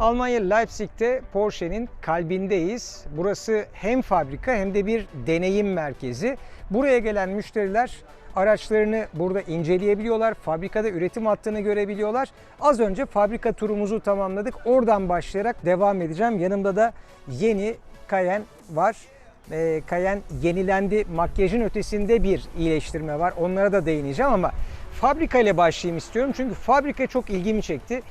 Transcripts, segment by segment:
Almanya Leipzig'te Porsche'nin kalbindeyiz. Burası hem fabrika hem de bir deneyim merkezi. Buraya gelen müşteriler araçlarını burada inceleyebiliyorlar. Fabrikada üretim hattını görebiliyorlar. Az önce fabrika turumuzu tamamladık. Oradan başlayarak devam edeceğim. Yanımda da yeni Cayenne var. Ee, Cayenne yenilendi. Makyajın ötesinde bir iyileştirme var. Onlara da değineceğim ama fabrika ile başlayayım istiyorum. Çünkü fabrika çok ilgimi çekti.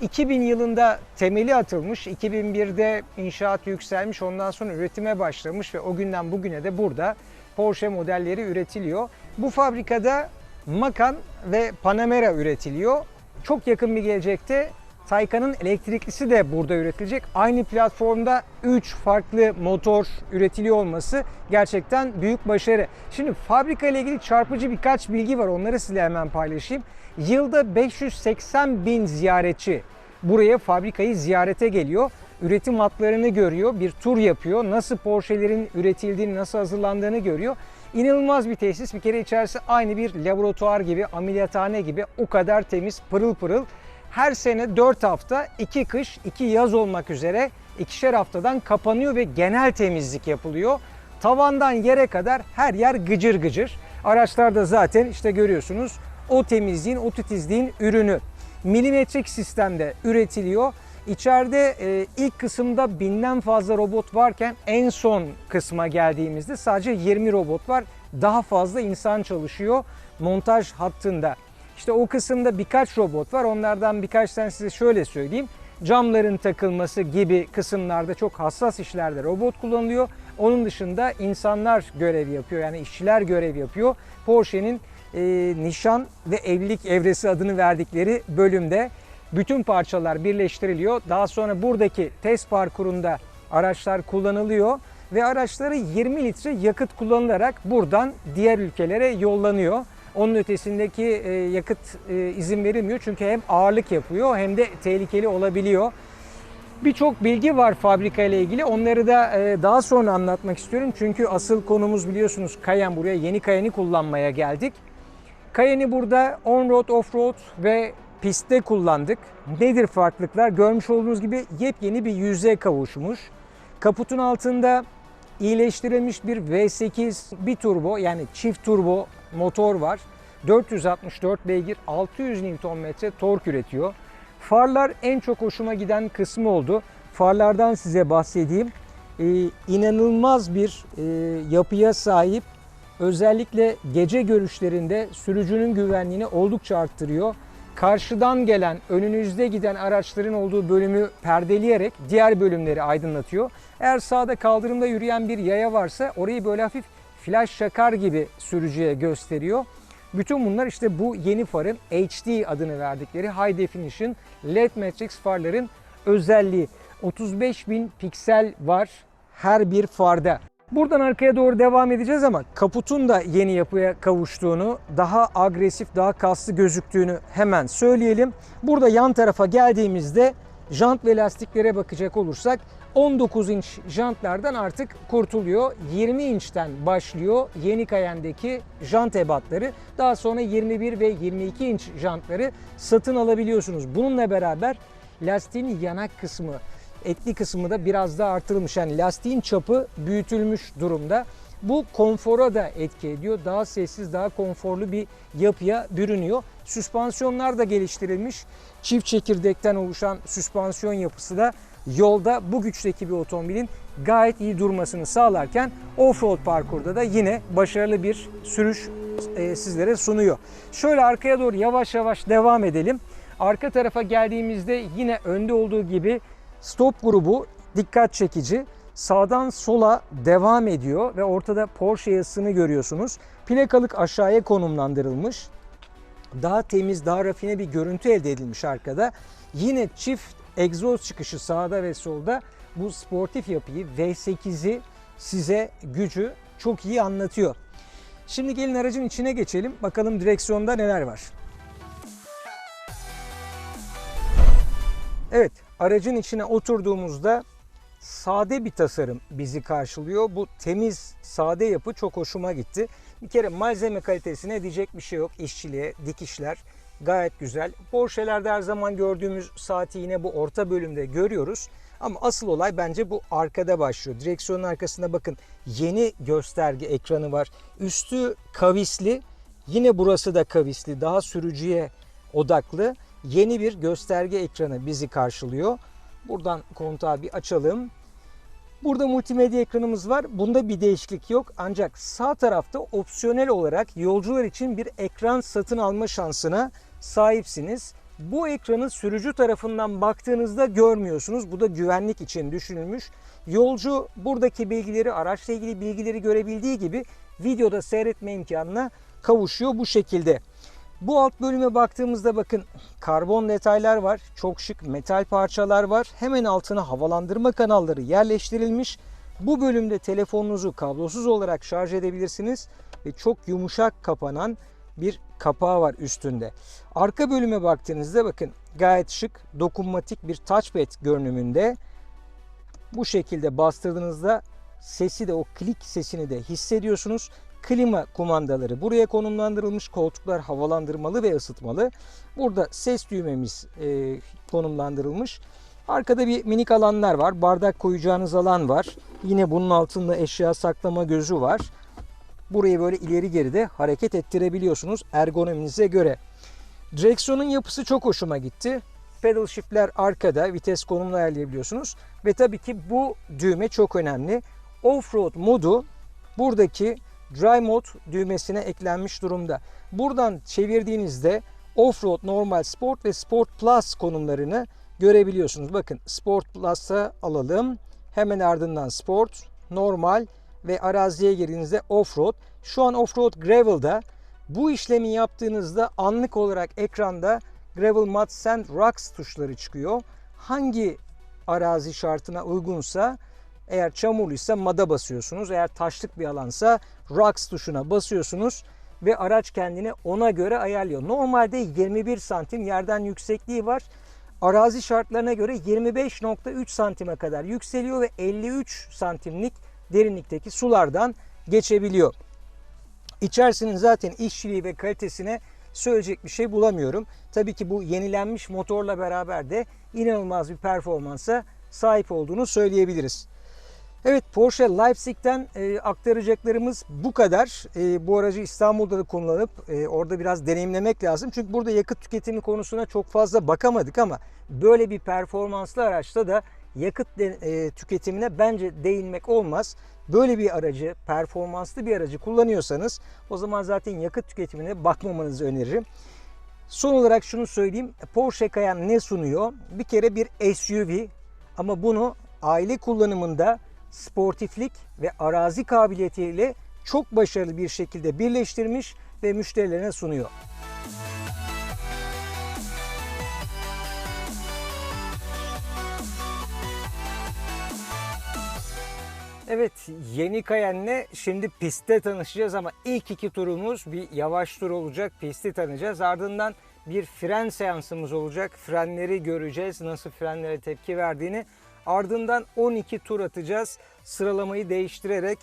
2000 yılında temeli atılmış, 2001'de inşaat yükselmiş, ondan sonra üretime başlamış ve o günden bugüne de burada Porsche modelleri üretiliyor. Bu fabrikada Macan ve Panamera üretiliyor. Çok yakın bir gelecekte Taycan'ın elektriklisi de burada üretilecek. Aynı platformda 3 farklı motor üretiliyor olması gerçekten büyük başarı. Şimdi fabrika ile ilgili çarpıcı birkaç bilgi var. Onları size hemen paylaşayım. Yılda 580 bin ziyaretçi buraya fabrikayı ziyarete geliyor. Üretim hatlarını görüyor, bir tur yapıyor. Nasıl Porsche'lerin üretildiğini, nasıl hazırlandığını görüyor. İnanılmaz bir tesis. Bir kere içerisi aynı bir laboratuvar gibi, ameliyathane gibi o kadar temiz, pırıl pırıl. Her sene 4 hafta, 2 kış, 2 yaz olmak üzere ikişer haftadan kapanıyor ve genel temizlik yapılıyor. Tavandan yere kadar her yer gıcır gıcır. Araçlarda zaten işte görüyorsunuz o temizliğin, o titizliğin ürünü. Milimetrik sistemde üretiliyor. İçeride e, ilk kısımda binden fazla robot varken en son kısma geldiğimizde sadece 20 robot var. Daha fazla insan çalışıyor montaj hattında. İşte o kısımda birkaç robot var. Onlardan birkaç tane size şöyle söyleyeyim. Camların takılması gibi kısımlarda çok hassas işlerde robot kullanılıyor. Onun dışında insanlar görev yapıyor. Yani işçiler görev yapıyor. Porsche'nin e, nişan ve evlilik evresi adını verdikleri bölümde bütün parçalar birleştiriliyor. Daha sonra buradaki test parkurunda araçlar kullanılıyor ve araçları 20 litre yakıt kullanılarak buradan diğer ülkelere yollanıyor. Onun ötesindeki e, yakıt e, izin verilmiyor çünkü hem ağırlık yapıyor hem de tehlikeli olabiliyor. Birçok bilgi var fabrika ile ilgili. Onları da e, daha sonra anlatmak istiyorum. Çünkü asıl konumuz biliyorsunuz Cayenne buraya yeni Cayenne'i kullanmaya geldik. Cayenne'i burada on-road, off-road ve pistte kullandık. Nedir farklılıklar? Görmüş olduğunuz gibi yepyeni bir yüze kavuşmuş. Kaputun altında iyileştirilmiş bir V8 biturbo yani çift turbo motor var. 464 beygir 600 Nm tork üretiyor. Farlar en çok hoşuma giden kısmı oldu. Farlardan size bahsedeyim. Ee, inanılmaz bir e, yapıya sahip. Özellikle gece görüşlerinde sürücünün güvenliğini oldukça arttırıyor. Karşıdan gelen, önünüzde giden araçların olduğu bölümü perdeleyerek diğer bölümleri aydınlatıyor. Eğer sağda kaldırımda yürüyen bir yaya varsa orayı böyle hafif flash şakar gibi sürücüye gösteriyor. Bütün bunlar işte bu yeni farın HD adını verdikleri High Definition LED Matrix farların özelliği. 35 bin piksel var her bir farda. Buradan arkaya doğru devam edeceğiz ama kaputun da yeni yapıya kavuştuğunu, daha agresif, daha kaslı gözüktüğünü hemen söyleyelim. Burada yan tarafa geldiğimizde jant ve lastiklere bakacak olursak 19 inç jantlardan artık kurtuluyor. 20 inçten başlıyor yeni Cayenne'deki jant ebatları. Daha sonra 21 ve 22 inç jantları satın alabiliyorsunuz. Bununla beraber lastiğin yanak kısmı, etli kısmı da biraz daha artırılmış. Yani lastiğin çapı büyütülmüş durumda. Bu konfora da etki ediyor. Daha sessiz, daha konforlu bir yapıya bürünüyor. Süspansiyonlar da geliştirilmiş. Çift çekirdekten oluşan süspansiyon yapısı da yolda bu güçteki bir otomobilin gayet iyi durmasını sağlarken off-road parkurda da yine başarılı bir sürüş e, sizlere sunuyor. Şöyle arkaya doğru yavaş yavaş devam edelim. Arka tarafa geldiğimizde yine önde olduğu gibi stop grubu dikkat çekici. Sağdan sola devam ediyor ve ortada Porsche yazısını görüyorsunuz. Plakalık aşağıya konumlandırılmış. Daha temiz, daha rafine bir görüntü elde edilmiş arkada. Yine çift egzoz çıkışı sağda ve solda bu sportif yapıyı V8'i size gücü çok iyi anlatıyor. Şimdi gelin aracın içine geçelim. Bakalım direksiyonda neler var. Evet, aracın içine oturduğumuzda sade bir tasarım bizi karşılıyor. Bu temiz, sade yapı çok hoşuma gitti. Bir kere malzeme kalitesine diyecek bir şey yok. İşçiliğe, dikişler Gayet güzel. Porsche'lerde her zaman gördüğümüz saati yine bu orta bölümde görüyoruz. Ama asıl olay bence bu arkada başlıyor. Direksiyonun arkasında bakın yeni gösterge ekranı var. Üstü kavisli. Yine burası da kavisli. Daha sürücüye odaklı. Yeni bir gösterge ekranı bizi karşılıyor. Buradan kontağı bir açalım. Burada multimedya ekranımız var. Bunda bir değişiklik yok. Ancak sağ tarafta opsiyonel olarak yolcular için bir ekran satın alma şansına sahipsiniz. Bu ekranı sürücü tarafından baktığınızda görmüyorsunuz. Bu da güvenlik için düşünülmüş. Yolcu buradaki bilgileri, araçla ilgili bilgileri görebildiği gibi videoda seyretme imkanına kavuşuyor bu şekilde. Bu alt bölüme baktığımızda bakın karbon detaylar var. Çok şık metal parçalar var. Hemen altına havalandırma kanalları yerleştirilmiş. Bu bölümde telefonunuzu kablosuz olarak şarj edebilirsiniz ve çok yumuşak kapanan bir kapağı var üstünde. Arka bölüme baktığınızda bakın gayet şık dokunmatik bir touchpad görünümünde. Bu şekilde bastırdığınızda sesi de o klik sesini de hissediyorsunuz. Klima kumandaları buraya konumlandırılmış. Koltuklar havalandırmalı ve ısıtmalı. Burada ses düğmemiz e, konumlandırılmış. Arkada bir minik alanlar var. Bardak koyacağınız alan var. Yine bunun altında eşya saklama gözü var. Burayı böyle ileri geri de hareket ettirebiliyorsunuz ergonominize göre. Direksiyonun yapısı çok hoşuma gitti. Pedal shift'ler arkada, vites konumunu ayarlayabiliyorsunuz. Ve tabii ki bu düğme çok önemli. Offroad modu buradaki Dry Mode düğmesine eklenmiş durumda. Buradan çevirdiğinizde Offroad, Normal, Sport ve Sport Plus konumlarını görebiliyorsunuz. Bakın Sport Plus'a alalım. Hemen ardından Sport, Normal ve araziye girdiğinizde Offroad. Şu an Offroad Gravel'da. Bu işlemi yaptığınızda anlık olarak ekranda Gravel, Mud, Sand, Rocks tuşları çıkıyor. Hangi arazi şartına uygunsa eğer çamurluysa mada basıyorsunuz. Eğer taşlık bir alansa rocks tuşuna basıyorsunuz ve araç kendini ona göre ayarlıyor. Normalde 21 santim yerden yüksekliği var. Arazi şartlarına göre 25.3 santime kadar yükseliyor ve 53 santimlik derinlikteki sulardan geçebiliyor. İçerisinin zaten işçiliği ve kalitesine söyleyecek bir şey bulamıyorum. Tabii ki bu yenilenmiş motorla beraber de inanılmaz bir performansa sahip olduğunu söyleyebiliriz. Evet Porsche Leipzig'ten e, aktaracaklarımız bu kadar. E, bu aracı İstanbul'da da kullanıp e, orada biraz deneyimlemek lazım. Çünkü burada yakıt tüketimi konusuna çok fazla bakamadık ama böyle bir performanslı araçta da yakıt de, e, tüketimine bence değinmek olmaz. Böyle bir aracı, performanslı bir aracı kullanıyorsanız o zaman zaten yakıt tüketimine bakmamanızı öneririm. Son olarak şunu söyleyeyim. Porsche Cayenne ne sunuyor? Bir kere bir SUV ama bunu aile kullanımında sportiflik ve arazi kabiliyetiyle çok başarılı bir şekilde birleştirmiş ve müşterilerine sunuyor. Evet yeni Cayenne'le şimdi pistte tanışacağız ama ilk iki turumuz bir yavaş tur olacak. Pisti tanıyacağız. Ardından bir fren seansımız olacak. Frenleri göreceğiz. Nasıl frenlere tepki verdiğini. Ardından 12 tur atacağız. Sıralamayı değiştirerek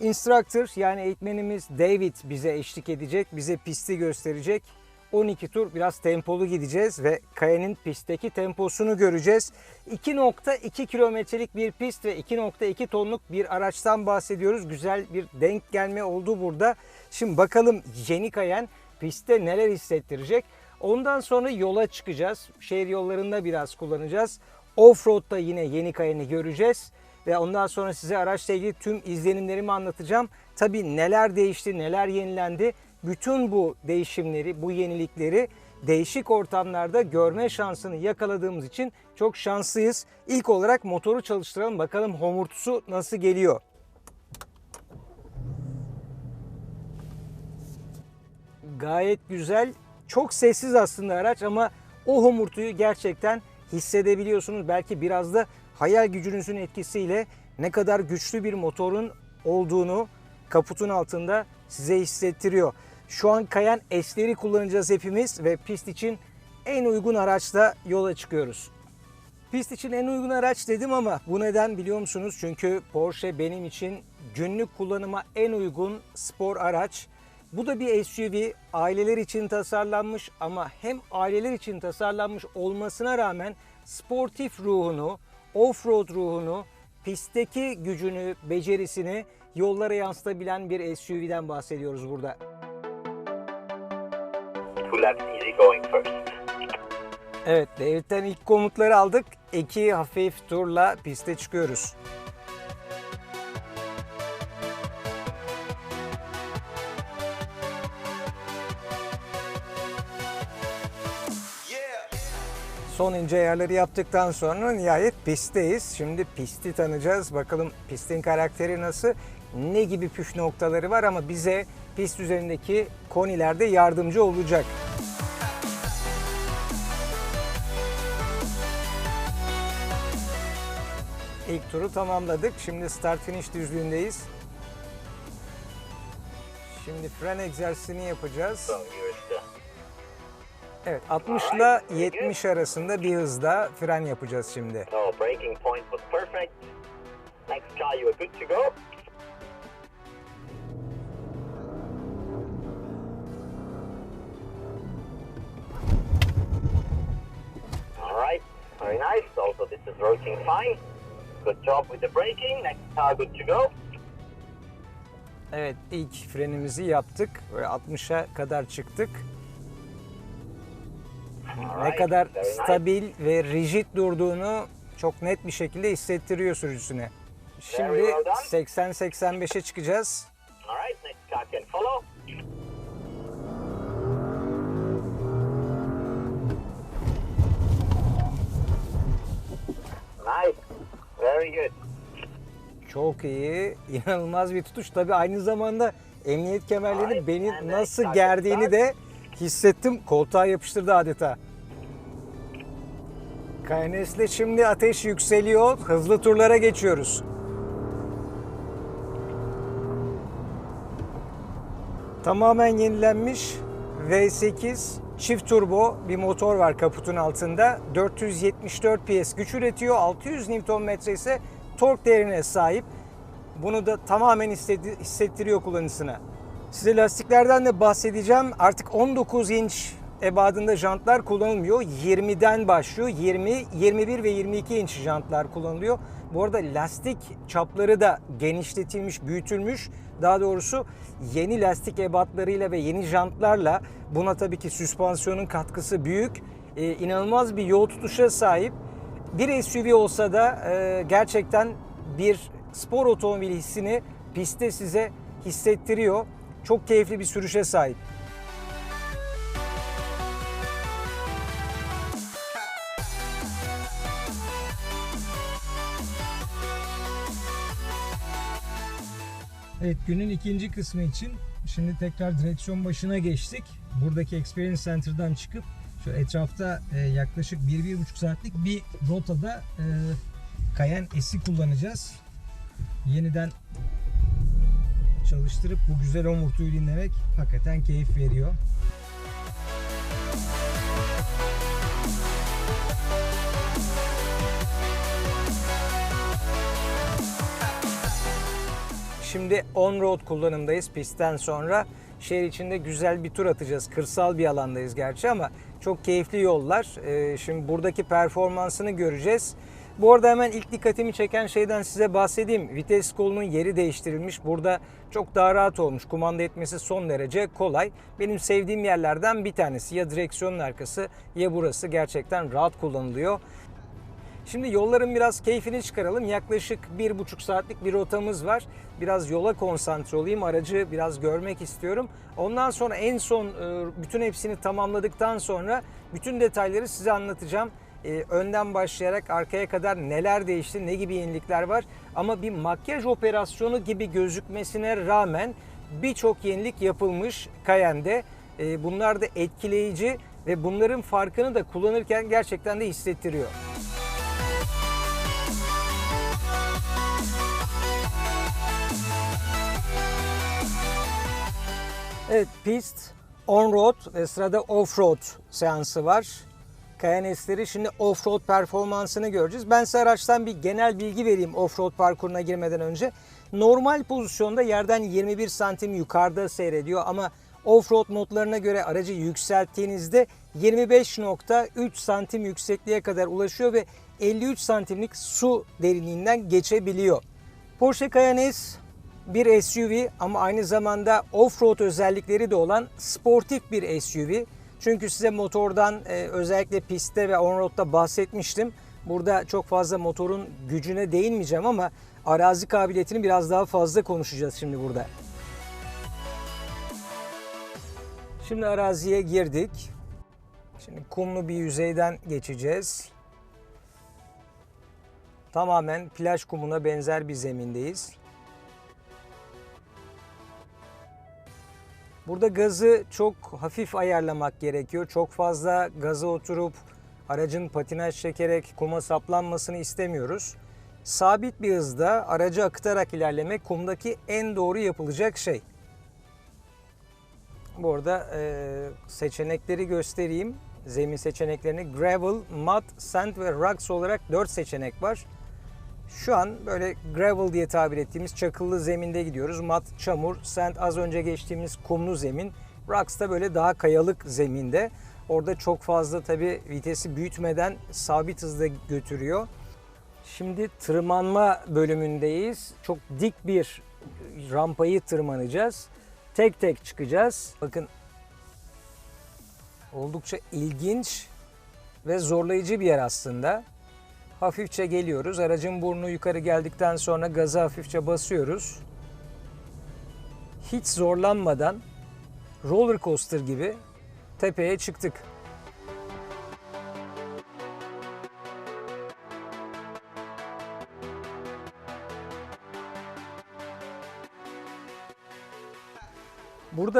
Instructor yani eğitmenimiz David bize eşlik edecek. Bize pisti gösterecek. 12 tur biraz tempolu gideceğiz ve Kayan'ın pistteki temposunu göreceğiz. 2.2 kilometrelik bir pist ve 2.2 tonluk bir araçtan bahsediyoruz. Güzel bir denk gelme oldu burada. Şimdi bakalım yeni Kayan pistte neler hissettirecek. Ondan sonra yola çıkacağız. Şehir yollarında biraz kullanacağız. Offroad'da yine yeni Kayan'ı göreceğiz. Ve ondan sonra size araçla ilgili tüm izlenimlerimi anlatacağım. Tabii neler değişti, neler yenilendi. Bütün bu değişimleri, bu yenilikleri değişik ortamlarda görme şansını yakaladığımız için çok şanslıyız. İlk olarak motoru çalıştıralım bakalım homurtusu nasıl geliyor. Gayet güzel. Çok sessiz aslında araç ama o homurtuyu gerçekten hissedebiliyorsunuz. Belki biraz da hayal gücünüzün etkisiyle ne kadar güçlü bir motorun olduğunu kaputun altında size hissettiriyor. Şu an kayan S'leri kullanacağız hepimiz ve pist için en uygun araçla yola çıkıyoruz. Pist için en uygun araç dedim ama bu neden biliyor musunuz? Çünkü Porsche benim için günlük kullanıma en uygun spor araç. Bu da bir SUV aileler için tasarlanmış ama hem aileler için tasarlanmış olmasına rağmen sportif ruhunu, off-road ruhunu, pistteki gücünü, becerisini yollara yansıtabilen bir SUV'den bahsediyoruz burada. Laps easy going first. Evet, David'den ilk komutları aldık. İki hafif turla piste çıkıyoruz. Son ince ayarları yaptıktan sonra nihayet pistteyiz. Şimdi pisti tanıyacağız. Bakalım pistin karakteri nasıl, ne gibi püf noktaları var ama bize pist üzerindeki konilerde yardımcı olacak. İlk turu tamamladık. Şimdi start finish düzlüğündeyiz. Şimdi fren egzersizini yapacağız. Evet 60 ile 70 arasında bir hızda fren yapacağız şimdi. very nice. Also, this is working fine. Good job with the braking. Next car good to go. Evet ilk frenimizi yaptık. Böyle 60'a kadar çıktık. Ne Alright, kadar stabil ve rigid durduğunu çok net bir şekilde hissettiriyor sürücüsüne. Şimdi Very well done. 80-85'e çıkacağız. All right, next car can follow. Very good. Çok iyi, inanılmaz bir tutuş. Tabii aynı zamanda emniyet kemerleri Ay, beni nasıl gerdiğini de hissettim. Koltuğa yapıştırdı adeta. KNS'le şimdi ateş yükseliyor. Hızlı turlara geçiyoruz. Tamamen yenilenmiş V8 çift turbo bir motor var kaputun altında. 474 PS güç üretiyor. 600 Nm ise tork değerine sahip. Bunu da tamamen hissettiriyor kullanıcısına. Size lastiklerden de bahsedeceğim. Artık 19 inç ebadında jantlar kullanılmıyor. 20'den başlıyor. 20, 21 ve 22 inç jantlar kullanılıyor. Bu arada lastik çapları da genişletilmiş, büyütülmüş. Daha doğrusu yeni lastik ebatlarıyla ve yeni jantlarla buna tabii ki süspansiyonun katkısı büyük. Ee, inanılmaz bir yol tutuşa sahip. Bir SUV olsa da e, gerçekten bir spor otomobili hissini pistte size hissettiriyor. Çok keyifli bir sürüşe sahip. Evet günün ikinci kısmı için şimdi tekrar direksiyon başına geçtik. Buradaki Experience Center'dan çıkıp şu etrafta e, yaklaşık 1-1,5 saatlik bir rotada e, Cayenne S'i kullanacağız. Yeniden çalıştırıp bu güzel omurtuyu dinlemek hakikaten keyif veriyor. Şimdi on-road kullanımdayız pistten sonra. Şehir içinde güzel bir tur atacağız. Kırsal bir alandayız gerçi ama çok keyifli yollar. Ee, şimdi buradaki performansını göreceğiz. Bu arada hemen ilk dikkatimi çeken şeyden size bahsedeyim. Vites kolunun yeri değiştirilmiş. Burada çok daha rahat olmuş. Kumanda etmesi son derece kolay. Benim sevdiğim yerlerden bir tanesi. Ya direksiyonun arkası ya burası gerçekten rahat kullanılıyor. Şimdi yolların biraz keyfini çıkaralım. Yaklaşık bir buçuk saatlik bir rotamız var. Biraz yola konsantre olayım. Aracı biraz görmek istiyorum. Ondan sonra en son e, bütün hepsini tamamladıktan sonra bütün detayları size anlatacağım. E, Önden başlayarak arkaya kadar neler değişti, ne gibi yenilikler var. Ama bir makyaj operasyonu gibi gözükmesine rağmen birçok yenilik yapılmış Cayenne'de. E, Bunlar da etkileyici ve bunların farkını da kullanırken gerçekten de hissettiriyor. Evet pist, on-road ve sırada off-road seansı var. Cayenne S'leri şimdi off-road performansını göreceğiz. Ben size araçtan bir genel bilgi vereyim off-road parkuruna girmeden önce. normal pozisyonda yerden 21 santim yukarıda seyrediyor ama off-road modlarına göre aracı yükselttiğinizde 25.3 santim yüksekliğe kadar ulaşıyor ve 53 santimlik su derinliğinden geçebiliyor. Porsche Cayenne bir SUV ama aynı zamanda off-road özellikleri de olan sportif bir SUV. Çünkü size motordan e, özellikle pistte ve on-road'da bahsetmiştim. Burada çok fazla motorun gücüne değinmeyeceğim ama arazi kabiliyetini biraz daha fazla konuşacağız şimdi burada. Şimdi araziye girdik. Şimdi kumlu bir yüzeyden geçeceğiz. Tamamen plaj kumuna benzer bir zemindeyiz. Burada gazı çok hafif ayarlamak gerekiyor. Çok fazla gaza oturup aracın patinaj çekerek kuma saplanmasını istemiyoruz. Sabit bir hızda aracı akıtarak ilerlemek kumdaki en doğru yapılacak şey. Bu arada e, seçenekleri göstereyim. Zemin seçeneklerini gravel, mud, sand ve rocks olarak 4 seçenek var. Şu an böyle gravel diye tabir ettiğimiz çakıllı zeminde gidiyoruz. Mud, çamur, sand az önce geçtiğimiz kumlu zemin. Rocks da böyle daha kayalık zeminde. Orada çok fazla tabi vitesi büyütmeden sabit hızda götürüyor. Şimdi tırmanma bölümündeyiz. Çok dik bir rampayı tırmanacağız. Tek tek çıkacağız. Bakın oldukça ilginç ve zorlayıcı bir yer aslında. Hafifçe geliyoruz. Aracın burnu yukarı geldikten sonra gaza hafifçe basıyoruz. Hiç zorlanmadan roller coaster gibi tepeye çıktık.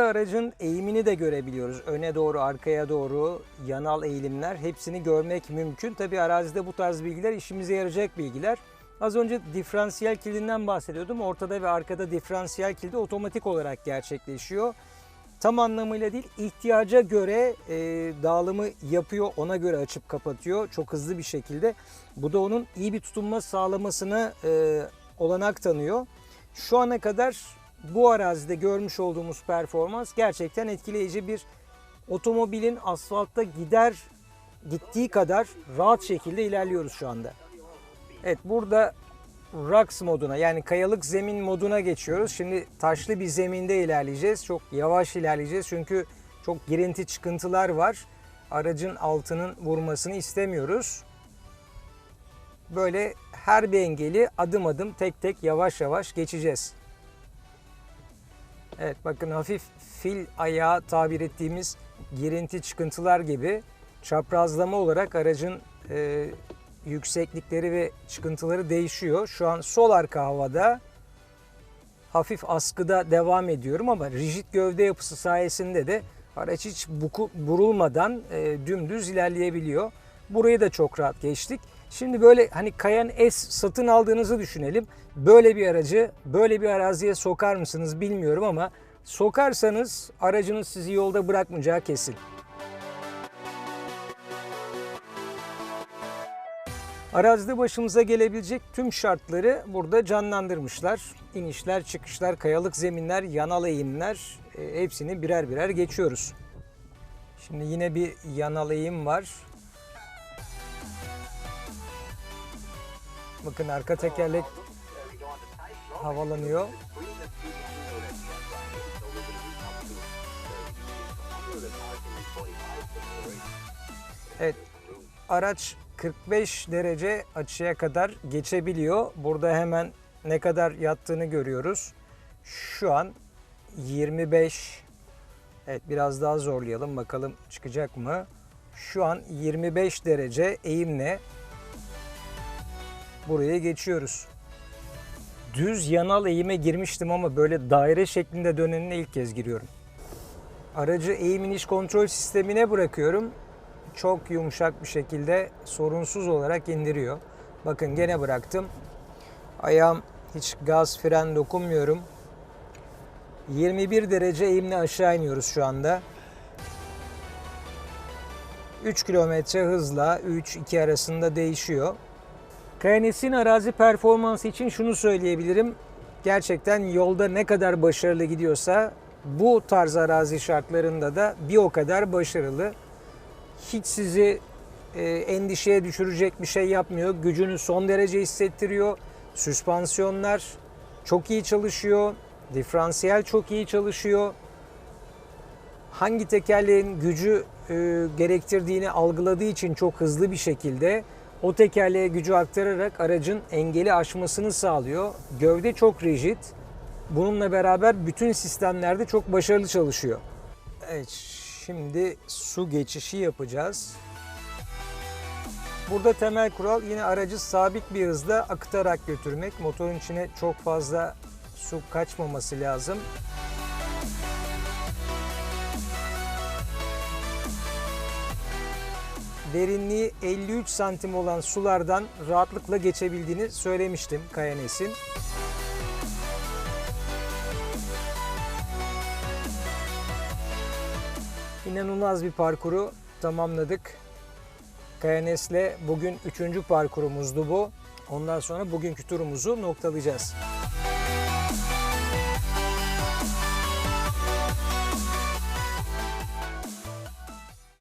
Burada aracın eğimini de görebiliyoruz. Öne doğru, arkaya doğru, yanal eğilimler hepsini görmek mümkün. Tabi arazide bu tarz bilgiler işimize yarayacak bilgiler. Az önce diferansiyel kilidinden bahsediyordum. Ortada ve arkada diferansiyel kilidi otomatik olarak gerçekleşiyor. Tam anlamıyla değil, ihtiyaca göre e, dağılımı yapıyor, ona göre açıp kapatıyor çok hızlı bir şekilde. Bu da onun iyi bir tutunma sağlamasına e, olanak tanıyor. Şu ana kadar bu arazide görmüş olduğumuz performans gerçekten etkileyici bir otomobilin asfaltta gider gittiği kadar rahat şekilde ilerliyoruz şu anda. Evet burada Rocks moduna yani kayalık zemin moduna geçiyoruz. Şimdi taşlı bir zeminde ilerleyeceğiz. Çok yavaş ilerleyeceğiz çünkü çok girinti çıkıntılar var. Aracın altının vurmasını istemiyoruz. Böyle her bir engeli adım adım tek tek yavaş yavaş geçeceğiz. Evet bakın hafif fil ayağı tabir ettiğimiz girinti çıkıntılar gibi çaprazlama olarak aracın e, yükseklikleri ve çıkıntıları değişiyor. Şu an sol arka havada hafif askıda devam ediyorum ama rigid gövde yapısı sayesinde de araç hiç buku, burulmadan e, dümdüz ilerleyebiliyor. Burayı da çok rahat geçtik. Şimdi böyle hani Cayenne S satın aldığınızı düşünelim. Böyle bir aracı böyle bir araziye sokar mısınız bilmiyorum ama sokarsanız aracınız sizi yolda bırakmayacağı kesin. Arazide başımıza gelebilecek tüm şartları burada canlandırmışlar. İnişler, çıkışlar, kayalık zeminler, yanal eğimler e, hepsini birer birer geçiyoruz. Şimdi yine bir yanal eğim var. Bakın arka tekerlek havalanıyor. Evet, araç 45 derece açıya kadar geçebiliyor. Burada hemen ne kadar yattığını görüyoruz. Şu an 25. Evet biraz daha zorlayalım bakalım çıkacak mı? Şu an 25 derece eğimle buraya geçiyoruz. Düz yanal eğime girmiştim ama böyle daire şeklinde dönenine ilk kez giriyorum. Aracı eğim iniş kontrol sistemine bırakıyorum. Çok yumuşak bir şekilde sorunsuz olarak indiriyor. Bakın gene bıraktım. Ayağım hiç gaz fren dokunmuyorum. 21 derece eğimle aşağı iniyoruz şu anda. 3 kilometre hızla 3-2 arasında değişiyor. Kayanes'in arazi performansı için şunu söyleyebilirim. gerçekten yolda ne kadar başarılı gidiyorsa bu tarz arazi şartlarında da bir o kadar başarılı. Hiç sizi e, endişeye düşürecek bir şey yapmıyor. Gücünü son derece hissettiriyor. Süspansiyonlar çok iyi çalışıyor. Diferansiyel çok iyi çalışıyor. Hangi tekerleğin gücü e, gerektirdiğini algıladığı için çok hızlı bir şekilde o tekerleğe gücü aktararak aracın engeli aşmasını sağlıyor. Gövde çok rigid. Bununla beraber bütün sistemlerde çok başarılı çalışıyor. Evet, şimdi su geçişi yapacağız. Burada temel kural yine aracı sabit bir hızda akıtarak götürmek. Motorun içine çok fazla su kaçmaması lazım. Derinliği 53 santim olan sulardan rahatlıkla geçebildiğini söylemiştim Kayanes'in. İnanılmaz bir parkuru tamamladık. Kayanes'le bugün üçüncü parkurumuzdu bu. Ondan sonra bugünkü turumuzu noktalayacağız.